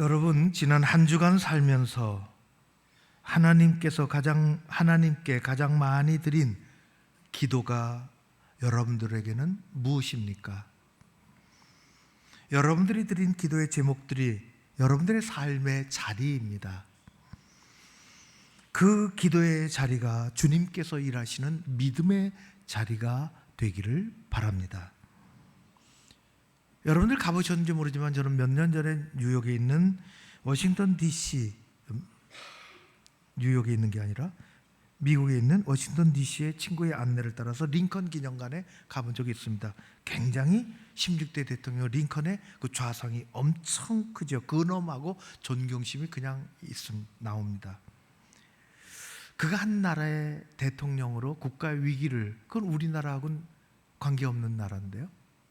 여러분 지난 한 주간 살면서 하나님께서 가장 하나님께 가장 많이 드린 기도가 여러분들에게는 무엇입니까? 여러분들이 드린 기도의 제목들이 여러분들의 삶의 자리입니다. 그 기도의 자리가 주님께서 일하시는 믿음의 자리가 되기를 바랍니다. 여러분들 가보셨는지 모르지만 저는 몇 년 전에 뉴욕에 있는 워싱턴 DC 음, 뉴욕에 있는 게 아니라 미국에 있는 워싱턴 DC의 친구의 안내를 따라서 링컨 기념관에 가본 적이 있습니다. 굉장히 16대 대통령 링컨의 그 좌상이 엄청 크죠. 근엄하고 존경심이 그냥 있음 나옵니다. 그가 한 나라의 대통령으로 국가 위기를 그건 우리나라하고는 관계없는 나라인데요.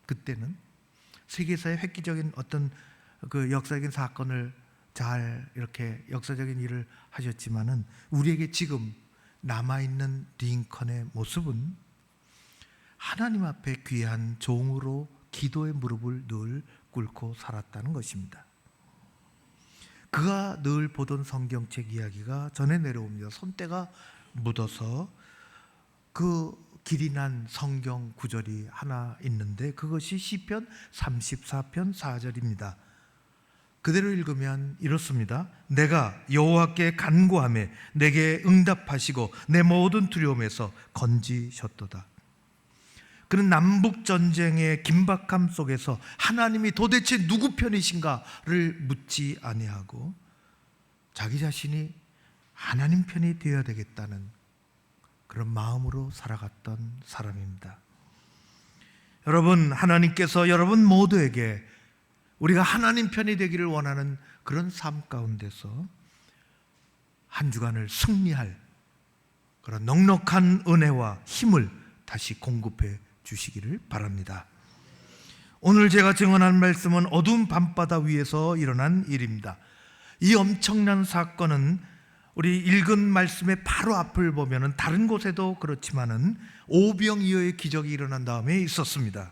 그때는 세계사의 획기적인 어떤 그 역사적인 사건을 잘 이렇게 역사적인 일을 하셨지만은 우리에게 지금 남아 있는 링컨의 모습은 하나님 앞에 귀한 종으로 기도의 무릎을 늘 꿇고 살았다는 것입니다. 그가 늘 보던 성경책 이야기가 전해 내려옵니다. 손때가 묻어서 그 길이 난 성경 구절이 하나 있는데 그것이 시편 34편 4절입니다. 그대로 읽으면 이렇습니다. 내가 여호와께 간구함에 내게 응답하시고 내 모든 두려움에서 건지셨도다. 그는 남북 전쟁의 긴박함 속에서 하나님이 도대체 누구 편이신가를 묻지 아니하고 자기 자신이 하나님 편이 되어야 되겠다는 그런 마음으로 살아갔던 사람입니다. 여러분 하나님께서 여러분 모두에게 우리가 하나님 편이 되기를 원하는 그런 삶 가운데서 한 주간을 승리할 그런 넉넉한 은혜와 힘을 다시 공급해 주시기를 바랍니다. 오늘 제가 증언한 말씀은 어두운 밤바다 위에서 일어난 일입니다. 이 엄청난 사건은 우리 읽은 말씀의 바로 앞을 보면은 다른 곳에도 그렇지만은 오병이어의 기적이 일어난 다음에 있었습니다.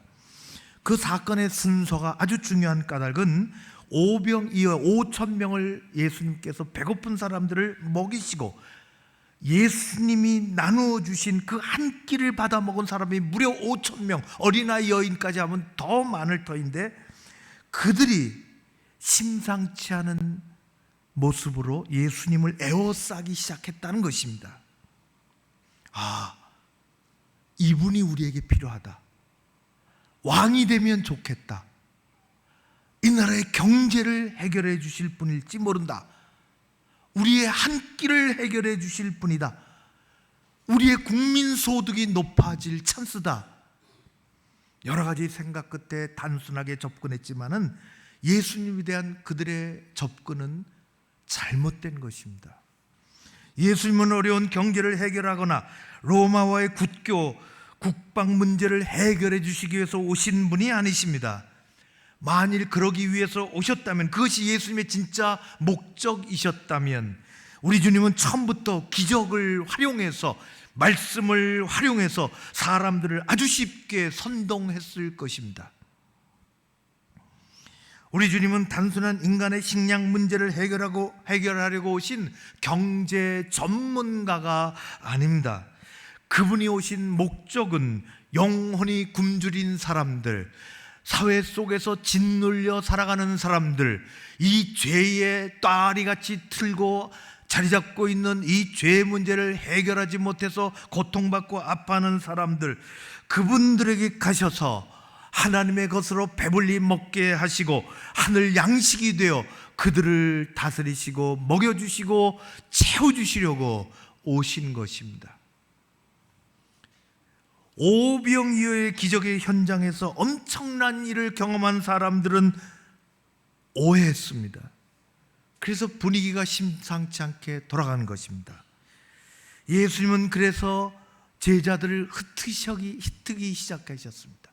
그 사건의 순서가 아주 중요한 까닭은 오병이어 5천 명을 예수님께서 배고픈 사람들을 먹이시고 예수님이 나누어 주신 그 한 끼를 받아 먹은 사람이 무려 5천 명, 어린아이 여인까지 하면 더 많을 터인데 그들이 심상치 않은 모습으로 예수님을 에워싸기 시작했다는 것입니다. 아, 이분이 우리에게 필요하다. 왕이 되면 좋겠다. 이 나라의 경제를 해결해 주실 분일지 모른다. 우리의 한 끼를 해결해 주실 분이다. 우리의 국민 소득이 높아질 찬스다. 여러 가지 생각 끝에 단순하게 접근했지만은 예수님에 대한 그들의 접근은 잘못된 것입니다. 예수님은 어려운 경제를 해결하거나 로마와의 국교 국방 문제를 해결해 주시기 위해서 오신 분이 아니십니다. 만일 그러기 위해서 오셨다면 그것이 예수님의 진짜 목적이셨다면 우리 주님은 처음부터 기적을 활용해서 말씀을 활용해서 사람들을 아주 쉽게 선동했을 것입니다. 우리 주님은 단순한 인간의 식량 문제를 해결하고 해결하려고 오신 경제 전문가가 아닙니다. 그분이 오신 목적은 영혼이 굶주린 사람들, 사회 속에서 짓눌려 살아가는 사람들, 이 죄의 따리 같이 틀고 자리 잡고 있는 이죄 문제를 해결하지 못해서 고통받고 아파하는 사람들, 그분들에게 가셔서 하나님의 것으로 배불리 먹게 하시고 하늘 양식이 되어 그들을 다스리시고 먹여주시고 채워주시려고 오신 것입니다. 오병이어의 기적의 현장에서 엄청난 일을 경험한 사람들은 오해했습니다. 그래서 분위기가 심상치 않게 돌아가는 것입니다. 예수님은 그래서 제자들을 흩으시기, 시작하셨습니다.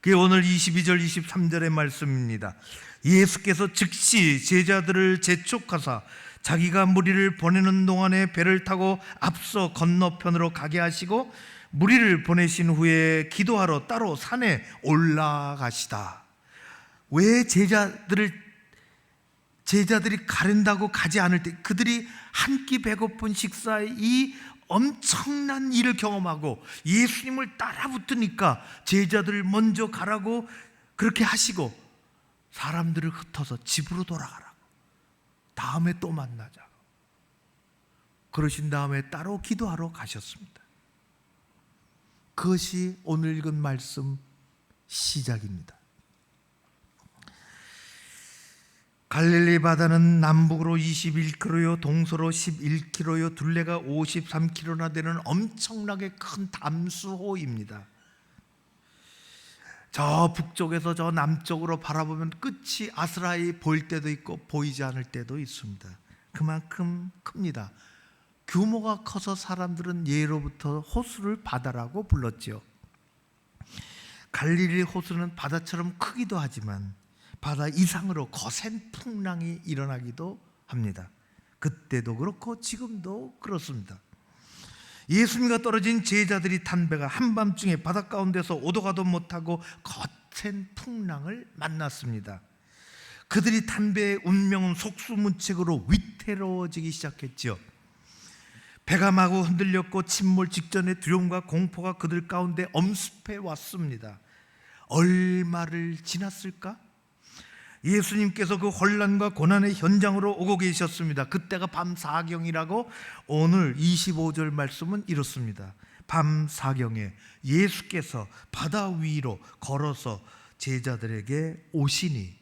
그게 오늘 22절, 23절의 말씀입니다. 예수께서 즉시 제자들을 재촉하사 자기가 무리를 보내는 동안에 배를 타고 앞서 건너편으로 가게 하시고 무리를 보내신 후에 기도하러 따로 산에 올라가시다. 왜 제자들을 제자들이 가른다고 가지 않을 때 그들이 한 끼 배고픈 식사에 이 엄청난 일을 경험하고 예수님을 따라붙으니까 제자들을 먼저 가라고 그렇게 하시고 사람들을 흩어서 집으로 돌아가라고 다음에 또 만나자 그러신 다음에 따로 기도하러 가셨습니다. 그것이 오늘 읽은 말씀 시작입니다. 갈릴리 바다는 남북으로 21km요, 동서로 11km요, 둘레가 53km나 되는 엄청나게 큰 담수호입니다. 저 북쪽에서 저 남쪽으로 바라보면 끝이 아스라이 보일 때도 있고 보이지 않을 때도 있습니다. 그만큼 큽니다. 규모가 커서 사람들은 예로부터 호수를 바다라고 불렀지요. 갈릴리 호수는 바다처럼 크기도 하지만 바다 이상으로 거센 풍랑이 일어나기도 합니다. 그때도 그렇고 지금도 그렇습니다. 예수님과 떨어진 제자들이 탄 배가 한밤중에 바닷 가운데서 오도 가도 못하고 거센 풍랑을 만났습니다. 그들이 탄 배의 운명은 속수무책으로 위태로워지기 시작했죠. 배가 마구 흔들렸고 침몰 직전에 두려움과 공포가 그들 가운데 엄습해 왔습니다. 얼마를 지났을까? 예수님께서 그 혼란과 고난의 현장으로 오고 계셨습니다. 그때가 밤 사경이라고 오늘 25절 말씀은 이렇습니다. 밤 사경에 예수께서 바다 위로 걸어서 제자들에게 오시니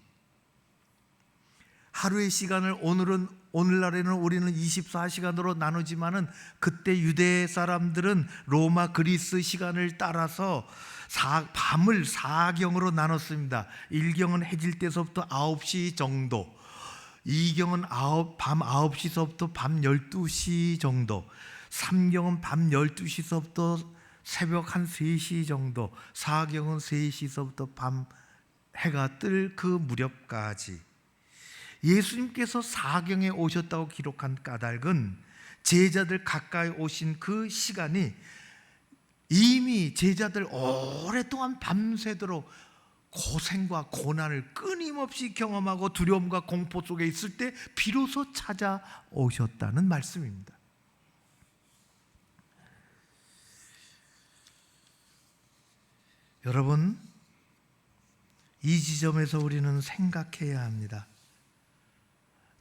하루의 시간을 오늘은 오늘날에는 우리는 24시간으로 나누지만은 그때 유대 사람들은 로마 그리스 시간을 따라서 사, 밤을 사경으로 나눴습니다. 1경은 해질 때서부터 9시 정도, 2경은 아홉, 밤 9시서부터 밤 12시 정도, 3경은 밤 12시서부터 새벽 한 3시 정도, 4경은 3시서부터 밤 해가 뜰 그 무렵까지 예수님께서 사경에 오셨다고 기록한 까닭은 제자들 가까이 오신 그 시간이 이미 제자들 오랫동안 밤새도록 고생과 고난을 끊임없이 경험하고 두려움과 공포 속에 있을 때 비로소 찾아오셨다는 말씀입니다. 여러분, 이 지점에서 우리는 생각해야 합니다.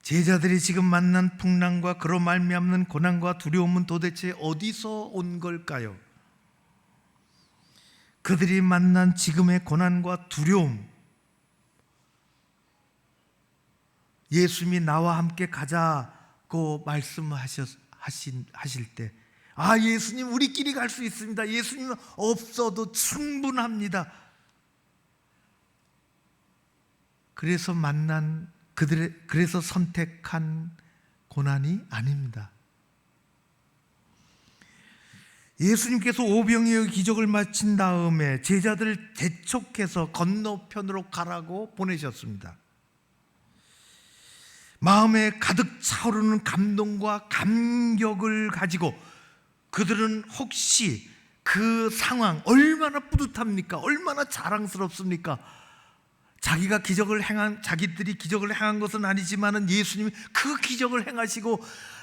제자들이 지금 만난 풍랑과 그로 말미암는 고난과 두려움은 도대체 어디서 온 걸까요? 그들이 만난 지금의 고난과 두려움 예수님이 나와 함께 가자고 말씀하셨 하신 하실 때 아, 예수님 우리끼리 갈 수 있습니다. 예수님은 없어도 충분합니다. 그래서 만난 그들의 그래서 선택한 고난이 아닙니다. 예수님께서 오병이의 기적을 마친 다음에 제자들을 재촉해서 건너편으로 가라고 보내셨습니다. 마음에 가득 차오르는 감동과 감격을 가지고 그들은 혹시 그 상황 얼마나 뿌듯합니까? 얼마나 자랑스럽습니까? 자기가 기적을 행한 자기들이 기적을 행한 것은 아니지만은 예수님이 그 기적을 행하시고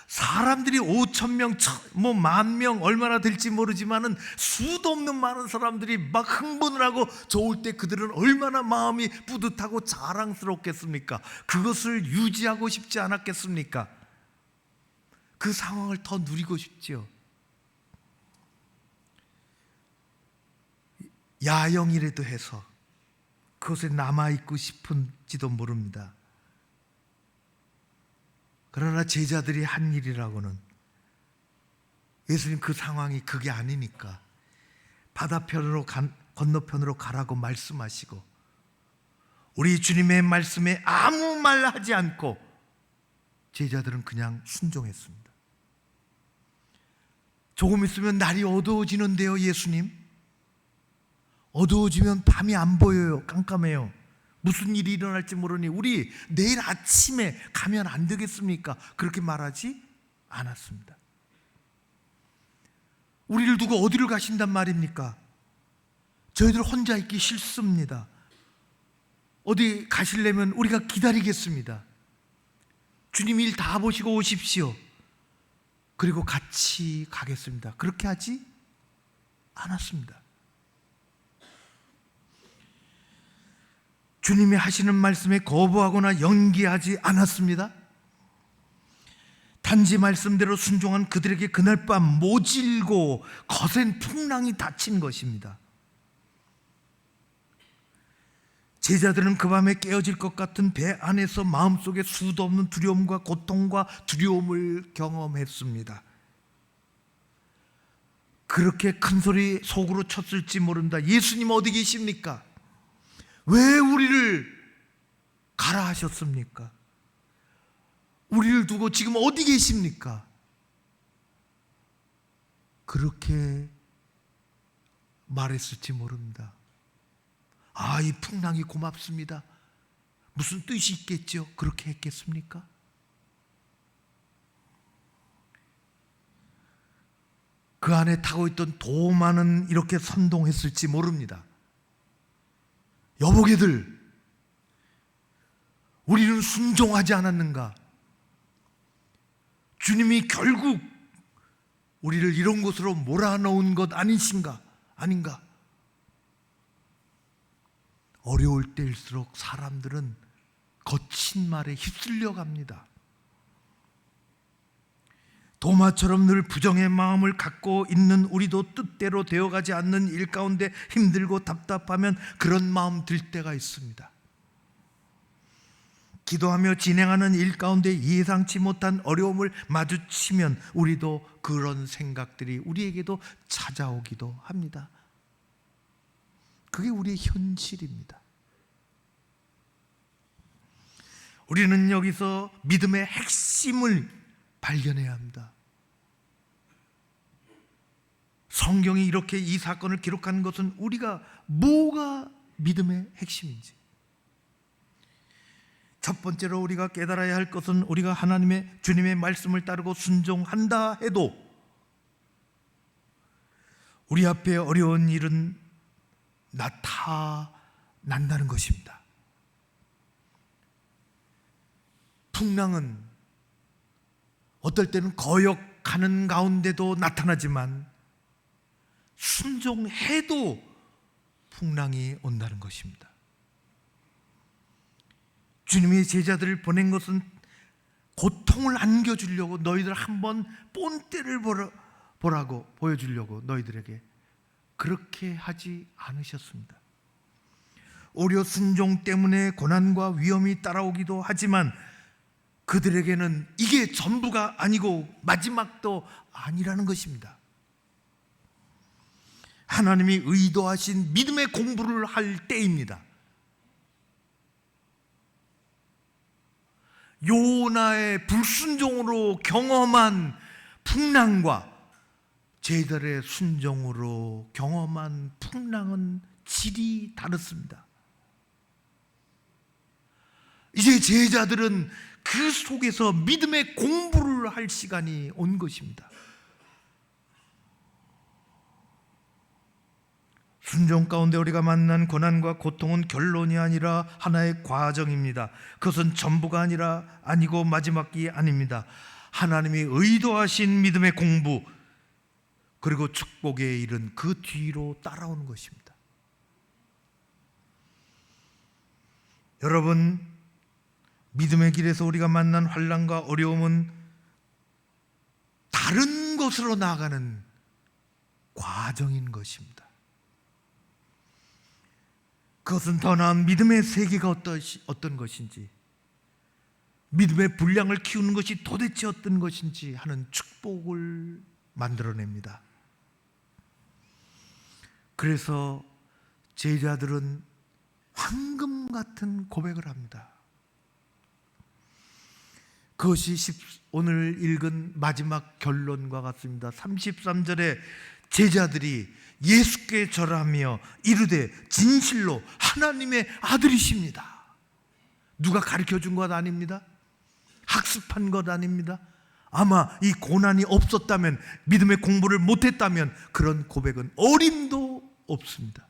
사람들이 5천 명, 뭐 만 명 얼마나 될지 모르지만은 수도 없는 많은 사람들이 막 흥분을 하고 좋을 때 그들은 얼마나 마음이 뿌듯하고 자랑스럽겠습니까? 그것을 유지하고 싶지 않았겠습니까? 그 상황을 더 누리고 싶지요. 야영이라도 해서 그곳에 남아있고 싶은지도 모릅니다. 그러나 제자들이 한 일이라고는 예수님 그 상황이 그게 아니니까 바다편으로 간, 건너편으로 가라고 말씀하시고 우리 주님의 말씀에 아무 말 하지 않고 제자들은 그냥 순종했습니다. 조금 있으면 날이 어두워지는데요, 예수님. 어두워지면 밤이 안 보여요. 깜깜해요. 무슨 일이 일어날지 모르니 우리 내일 아침에 가면 안 되겠습니까? 그렇게 말하지 않았습니다. 우리를 두고 어디를 가신단 말입니까? 저희들 혼자 있기 싫습니다. 어디 가시려면 우리가 기다리겠습니다. 주님 일 다 보시고 오십시오. 그리고 같이 가겠습니다. 그렇게 하지 않았습니다. 주님이 하시는 말씀에 거부하거나 연기하지 않았습니다. 단지 말씀대로 순종한 그들에게 그날 밤 모질고 거센 풍랑이 닥친 것입니다. 제자들은 그 밤에 깨어질 것 같은 배 안에서 마음속에 수도 없는 두려움과 고통과 두려움을 경험했습니다. 그렇게 큰 소리 속으로 쳤을지 모른다. 예수님 어디 계십니까? 왜 우리를 가라 하셨습니까? 우리를 두고 지금 어디 계십니까? 그렇게 말했을지 모릅니다. 아, 이 풍랑이 고맙습니다. 무슨 뜻이 있겠죠? 그렇게 했겠습니까? 그 안에 타고 있던 도마는 이렇게 선동했을지 모릅니다. 여보게들, 우리는 순종하지 않았는가? 주님이 결국 우리를 이런 곳으로 몰아넣은 것 아니신가? 아닌가? 어려울 때일수록 사람들은 거친 말에 휩쓸려 갑니다. 도마처럼 늘 부정의 마음을 갖고 있는 우리도 뜻대로 되어가지 않는 일 가운데 힘들고 답답하면 그런 마음 들 때가 있습니다. 기도하며 진행하는 일 가운데 예상치 못한 어려움을 마주치면 우리도 그런 생각들이 우리에게도 찾아오기도 합니다. 그게 우리의 현실입니다. 우리는 여기서 믿음의 핵심을 발견해야 합니다. 성경이 이렇게 이 사건을 기록한 것은 우리가 뭐가 믿음의 핵심인지. 첫 번째로 우리가 깨달아야 할 것은 우리가 하나님의 주님의 말씀을 따르고 순종한다 해도 우리 앞에 어려운 일은 나타난다는 것입니다. 풍랑은 어떨 때는 거역하는 가운데도 나타나지만 순종해도 풍랑이 온다는 것입니다. 주님이 제자들을 보낸 것은 고통을 안겨주려고 너희들 한번 본때를 보라, 보라 고 보여주려고 너희들에게 그렇게 하지 않으셨습니다. 오히려 순종 때문에 고난과 위험이 따라오기도 하지만 그들에게는 이게 전부가 아니고 마지막도 아니라는 것입니다. 하나님이 의도하신 믿음의 공부를 할 때입니다. 요나의 불순종으로 경험한 풍랑과 제자들의 순종으로 경험한 풍랑은 질이 다릅니다. 이제 제자들은 그 속에서 믿음의 공부를 할 시간이 온 것입니다. 순종 가운데 우리가 만난 고난과 고통은 결론이 아니라 하나의 과정입니다. 그것은 전부가 아니라 아니고 마지막이 아닙니다. 하나님이 의도하신 믿음의 공부 그리고 축복의 일은 그 뒤로 따라오는 것입니다. 여러분 믿음의 길에서 우리가 만난 환란과 어려움은 다른 것으로 나아가는 과정인 것입니다. 그것은 더 나은 믿음의 세계가 어떠시, 어떤 것인지, 믿음의 분량을 키우는 것이 도대체 어떤 것인지 하는 축복을 만들어냅니다. 그래서 제자들은 황금 같은 고백을 합니다. 그것이 오늘 읽은 마지막 결론과 같습니다. 33절에 제자들이 예수께 절하며 이르되 진실로 하나님의 아들이십니다. 누가 가르쳐 준 것 아닙니다. 학습한 것 아닙니다. 아마 이 고난이 없었다면 믿음의 공부를 못했다면 그런 고백은 어림도 없습니다.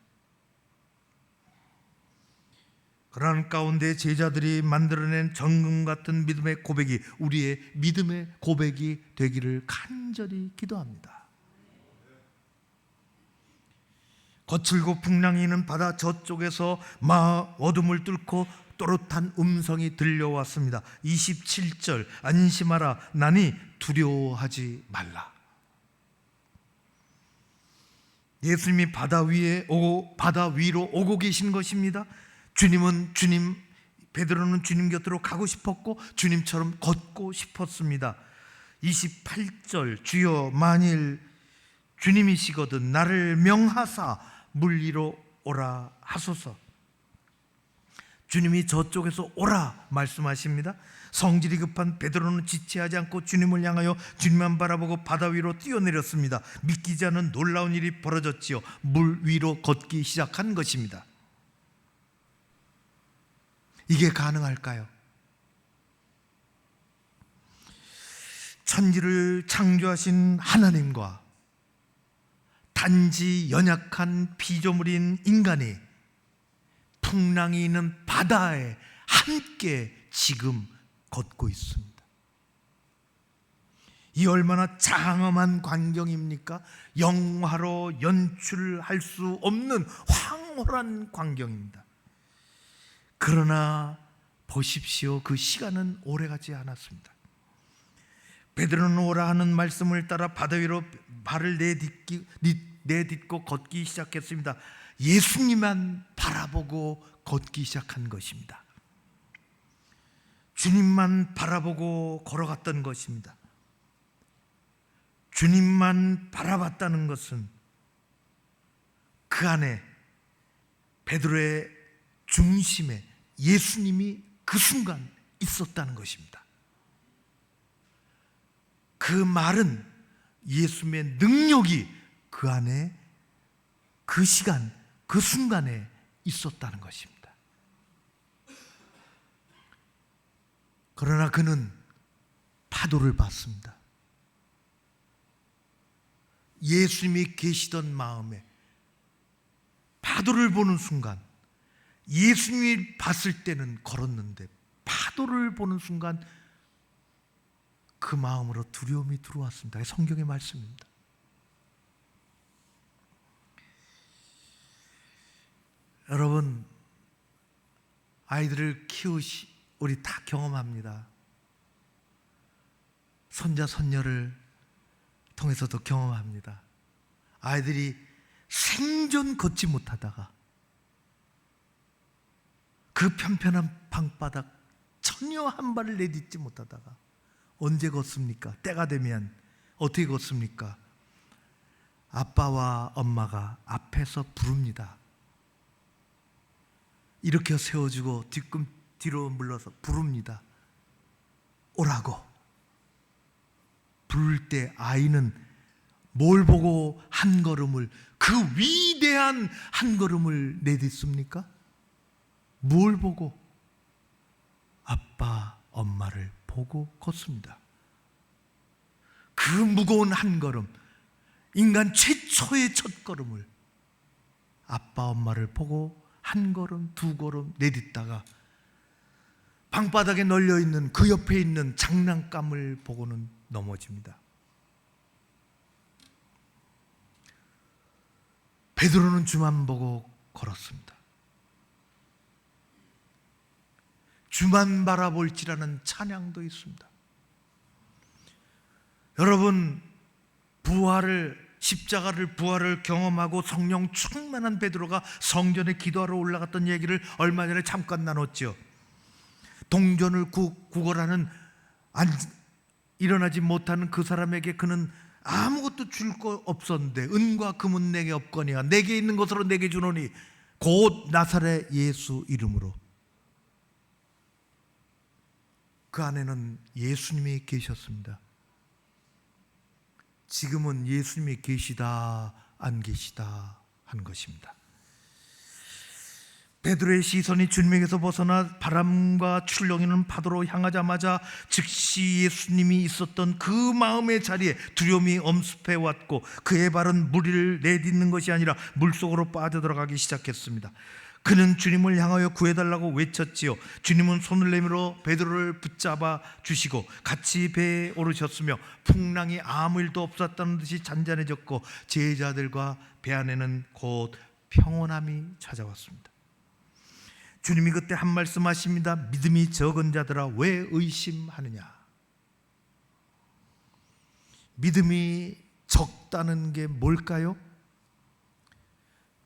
그러한 가운데 제자들이 만들어낸 정금 같은 믿음의 고백이 우리의 믿음의 고백이 되기를 간절히 기도합니다. 거칠고 풍랑이 있는 바다 저쪽에서 마 어둠을 뚫고 또렷한 음성이 들려왔습니다. 27절 안심하라 나니 두려워하지 말라. 예수님이 바다 위에 오고 바다 위로 오고 계신 것입니다. 주님은 주님 베드로는 주님 곁으로 가고 싶었고 주님처럼 걷고 싶었습니다. 28절 주여 만일 주님이시거든 나를 명하사 물 위로 오라 하소서. 주님이 저쪽에서 오라 말씀하십니다. 성질이 급한 베드로는 지체하지 않고 주님을 향하여 주님만 바라보고 바다 위로 뛰어내렸습니다. 믿기지 않은 놀라운 일이 벌어졌지요. 물 위로 걷기 시작한 것입니다. 이게 가능할까요? 천지를 창조하신 하나님과 단지 연약한 피조물인 인간이 풍랑이 있는 바다에 함께 지금 걷고 있습니다. 이 얼마나 장엄한 광경입니까? 영화로 연출할 수 없는 황홀한 광경입니다. 그러나 보십시오. 그 시간은 오래가지 않았습니다. 베드로는 오라 하는 말씀을 따라 바다 위로 발을 내딛기, 내딛고 걷기 시작했습니다. 예수님만 바라보고 걷기 시작한 것입니다. 주님만 바라보고 걸어갔던 것입니다. 주님만 바라봤다는 것은 그 안에 베드로의 중심에 예수님이 그 순간 있었다는 것입니다. 그 말은 예수님의 능력이 그 안에 그 시간, 그 순간에 있었다는 것입니다. 그러나 그는 파도를 봤습니다. 예수님이 계시던 마음에 파도를 보는 순간 예수님이 봤을 때는 걸었는데 파도를 보는 순간 그 마음으로 두려움이 들어왔습니다. 성경의 말씀입니다. 여러분 아이들을 키우시 우리 다 경험합니다. 손자 손녀를 통해서도 경험합니다. 아이들이 생존 걷지 못하다가 그 편편한 방바닥 전혀 한 발을 내딛지 못하다가 언제 걷습니까? 때가 되면 어떻게 걷습니까? 아빠와 엄마가 앞에서 부릅니다. 이렇게 세워주고 뒤꿈 뒤로 물러서 부릅니다. 오라고. 부를 때 아이는 뭘 보고 한 걸음을 그 위대한 한 걸음을 내딛습니까? 뭘 보고? 아빠, 엄마를 보고 걷습니다. 그 무거운 한 걸음, 인간 최초의 첫 걸음을 아빠, 엄마를 보고 한 걸음, 두 걸음 내딛다가 방바닥에 널려 있는 그 옆에 있는 장난감을 보고는 넘어집니다. 베드로는 주만 보고 걸었습니다. 주만 바라볼지라는 찬양도 있습니다. 여러분 부활을 십자가를 부활을 경험하고 성령 충만한 베드로가 성전에 기도하러 올라갔던 얘기를 얼마 전에 잠깐 나눴죠. 동전을 구, 구걸하는 안, 일어나지 못하는 그 사람에게 그는 아무것도 줄 거 없었는데 은과 금은 내게 없거니와 내게 있는 것으로 내게 주노니 곧 나사렛 예수 이름으로 그 안에는 예수님이 계셨습니다. 지금은 예수님이 계시다 안 계시다 한 것입니다. 베드로의 시선이 주님에게서 벗어나 바람과 출렁이는 파도로 향하자마자 즉시 예수님이 있었던 그 마음의 자리에 두려움이 엄습해 왔고 그의 발은 물 위를 내딛는 것이 아니라 물 속으로 빠져들어가기 시작했습니다. 그는 주님을 향하여 구해달라고 외쳤지요. 주님은 손을 내밀어 베드로를 붙잡아 주시고 같이 배에 오르셨으며 풍랑이 아무 일도 없었다는 듯이 잔잔해졌고 제자들과 배 안에는 곧 평온함이 찾아왔습니다. 주님이 그때 한 말씀 하십니다. 믿음이 적은 자들아 왜 의심하느냐? 믿음이 적다는 게 뭘까요?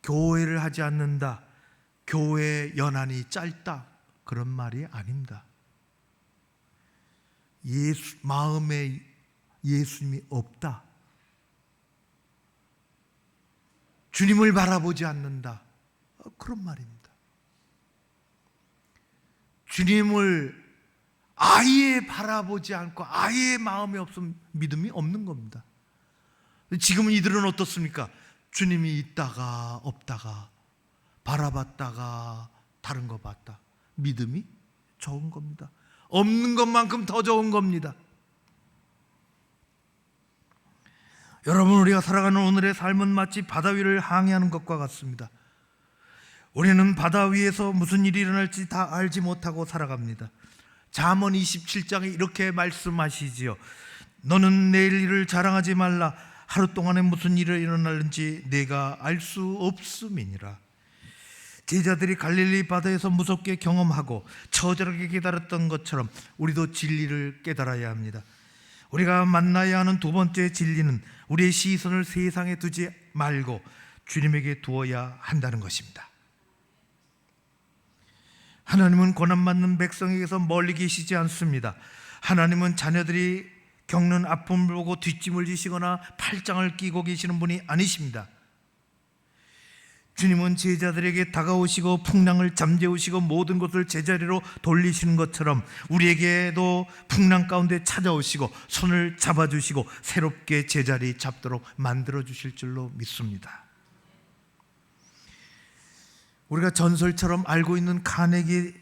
교회를 하지 않는다. 교회 연한이 짧다. 그런 말이 아닙니다. 예수 마음에 예수님이 없다. 주님을 바라보지 않는다. 어, 그런 말입니다. 주님을 아예 바라보지 않고 아예 마음이 없으면 믿음이 없는 겁니다. 지금은 이들은 어떻습니까? 주님이 있다가 없다가 바라봤다가 다른 거 봤다. 믿음이 좋은 겁니다. 없는 것만큼 더 좋은 겁니다. 여러분 우리가 살아가는 오늘의 삶은 마치 바다 위를 항해하는 것과 같습니다. 우리는 바다 위에서 무슨 일이 일어날지 다 알지 못하고 살아갑니다. 잠언 27장에 이렇게 말씀하시지요. 너는 내일 일을 자랑하지 말라. 하루 동안에 무슨 일이 일어날는지 내가 알 수 없음이니라. 제자들이 갈릴리 바다에서 무섭게 경험하고 처절하게 깨달았던 것처럼 우리도 진리를 깨달아야 합니다. 우리가 만나야 하는 두 번째 진리는 우리의 시선을 세상에 두지 말고 주님에게 두어야 한다는 것입니다. 하나님은 고난받는 백성에게서 멀리 계시지 않습니다. 하나님은 자녀들이 겪는 아픔을 보고 뒷짐을 지시거나 팔짱을 끼고 계시는 분이 아니십니다. 주님은 제자들에게 다가오시고 풍랑을 잠재우시고 모든 것을 제자리로 돌리시는 것처럼 우리에게도 풍랑 가운데 찾아오시고 손을 잡아주시고 새롭게 제자리 잡도록 만들어 주실 줄로 믿습니다. 우리가 전설처럼 알고 있는 카네기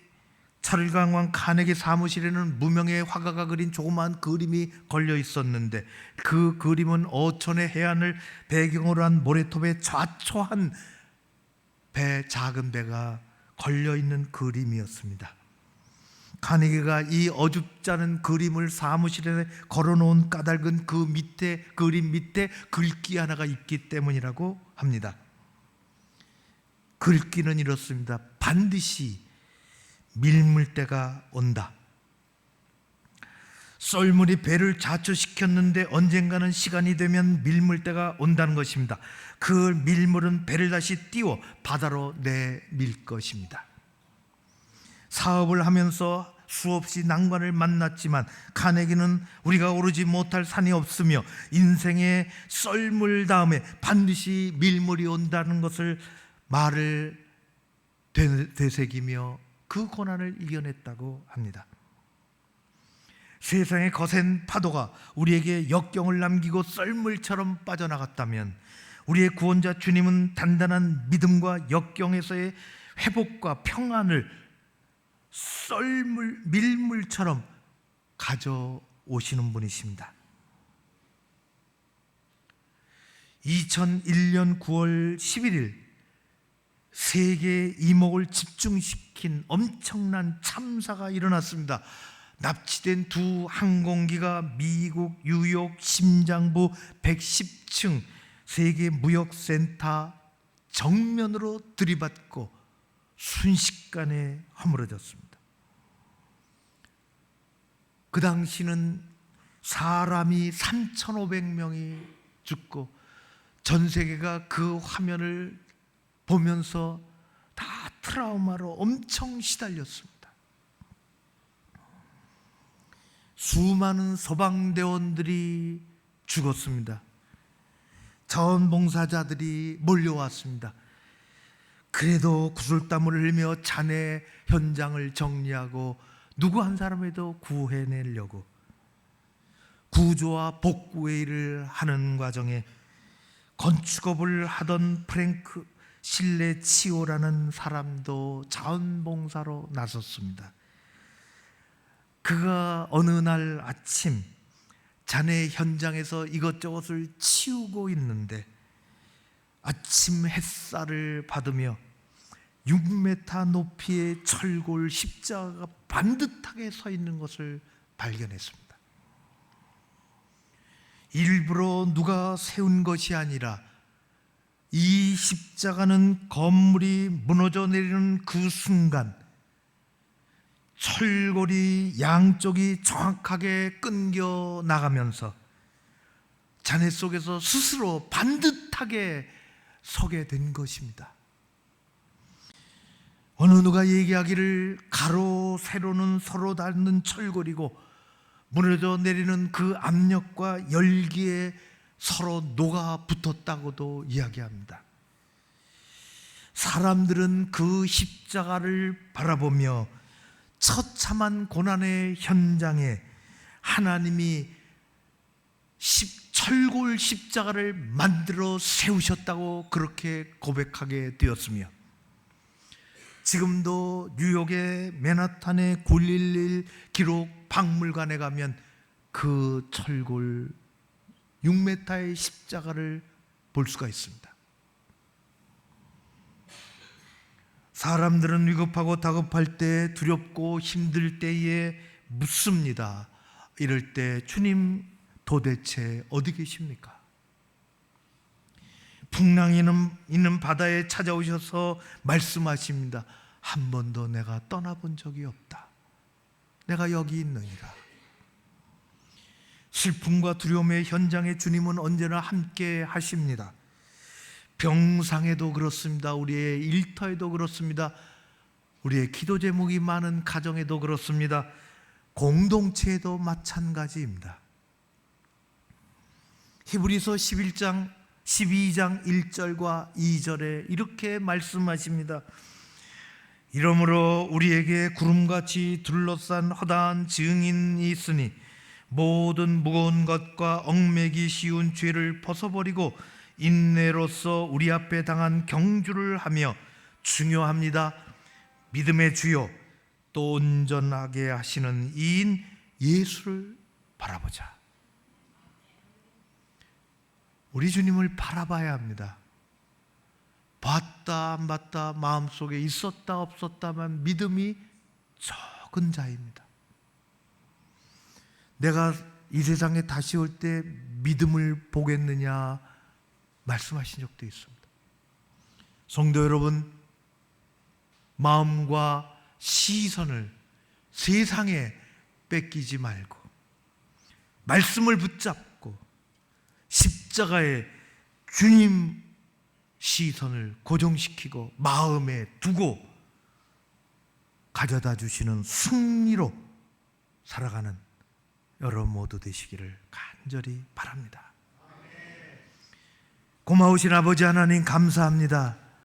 찰강왕 카네기 사무실에는 무명의 화가가 그린 조그마한 그림이 걸려 있었는데 그 그림은 어촌의 해안을 배경으로 한 모래톱에 좌초한 배 작은 배가 걸려 있는 그림이었습니다. 카네기가 이 어줍잖은 그림을 사무실에 걸어놓은 까닭은 그 밑에 그림 밑에 글귀 하나가 있기 때문이라고 합니다. 글귀는 이렇습니다. 반드시 밀물 때가 온다. 썰물이 배를 자초시켰는데 언젠가는 시간이 되면 밀물 때가 온다는 것입니다. 그 밀물은 배를 다시 띄워 바다로 내밀 것입니다. 사업을 하면서 수없이 난관을 만났지만 카네기는 우리가 오르지 못할 산이 없으며 인생의 썰물 다음에 반드시 밀물이 온다는 것을 말을 되새기며 그 고난을 이겨냈다고 합니다. 세상의 거센 파도가 우리에게 역경을 남기고 썰물처럼 빠져나갔다면 우리의 구원자 주님은 단단한 믿음과 역경에서의 회복과 평안을 썰물 밀물처럼 가져오시는 분이십니다. 2001년 9월 11일 세계 이목을 집중시킨 엄청난 참사가 일어났습니다. 납치된 두 항공기가 미국 뉴욕 심장부 110층 세계 무역센터 정면으로 들이받고 순식간에 허물어졌습니다. 그 당시는 사람이 3,500명이 죽고 전 세계가 그 화면을 보면서 다 트라우마로 엄청 시달렸습니다. 수많은 소방대원들이 죽었습니다. 자원봉사자들이 몰려왔습니다. 그래도 구슬땀을 흘며 잔해 현장을 정리하고 누구 한 사람에도 구해내려고 구조와 복구의 일을 하는 과정에 건축업을 하던 프랭크 실내 치오라는 사람도 자원봉사로 나섰습니다. 그가 어느 날 아침 자네 현장에서 이것저것을 치우고 있는데 아침 햇살을 받으며 6m 높이의 철골 십자가가 반듯하게 서 있는 것을 발견했습니다. 일부러 누가 세운 것이 아니라 이 십자가는 건물이 무너져 내리는 그 순간 철골이 양쪽이 정확하게 끊겨 나가면서 잔해 속에서 스스로 반듯하게 서게 된 것입니다. 어느 누가 얘기하기를 가로 세로는 서로 닿는 철골이고 무너져 내리는 그 압력과 열기에 서로 녹아 붙었다고도 이야기합니다. 사람들은 그 십자가를 바라보며 처참한 고난의 현장에 하나님이 십, 철골 십자가를 만들어 세우셨다고 그렇게 고백하게 되었으며 지금도 뉴욕의 맨하탄의 911 기록 박물관에 가면 그 철골 6m의 십자가를 볼 수가 있습니다. 사람들은 위급하고 다급할 때 두렵고 힘들 때에 묻습니다. 이럴 때 주님 도대체 어디 계십니까? 풍랑이 있는, 바다에 찾아오셔서 말씀하십니다. 한 번도 내가 떠나본 적이 없다. 내가 여기 있느니라. 슬픔과 두려움의 현장에 주님은 언제나 함께 하십니다. 병상에도 그렇습니다. 우리의 일터에도 그렇습니다. 우리의 기도 제목이 많은 가정에도 그렇습니다. 공동체에도 마찬가지입니다. 히브리서 11장 12장 1절과 2절에 이렇게 말씀하십니다. 이러므로 우리에게 구름같이 둘러싼 허다한 증인이 있으니 모든 무거운 것과 얽매기 쉬운 죄를 벗어버리고 인내로서 우리 앞에 당한 경주를 하며 중요합니다. 믿음의 주요 또 온전하게 하시는 이인 예수를 바라보자. 우리 주님을 바라봐야 합니다. 봤다 안 봤다 마음속에 있었다 없었다만 믿음이 적은 자입니다. 내가 이 세상에 다시 올 때 믿음을 보겠느냐 말씀하신 적도 있습니다. 성도 여러분, 마음과 시선을 세상에 뺏기지 말고 말씀을 붙잡고 십자가에 주님 시선을 고정시키고 마음에 두고 가져다 주시는 승리로 살아가는 여러분 모두 되시기를 간절히 바랍니다. 고마우신 아버지 하나님 감사합니다.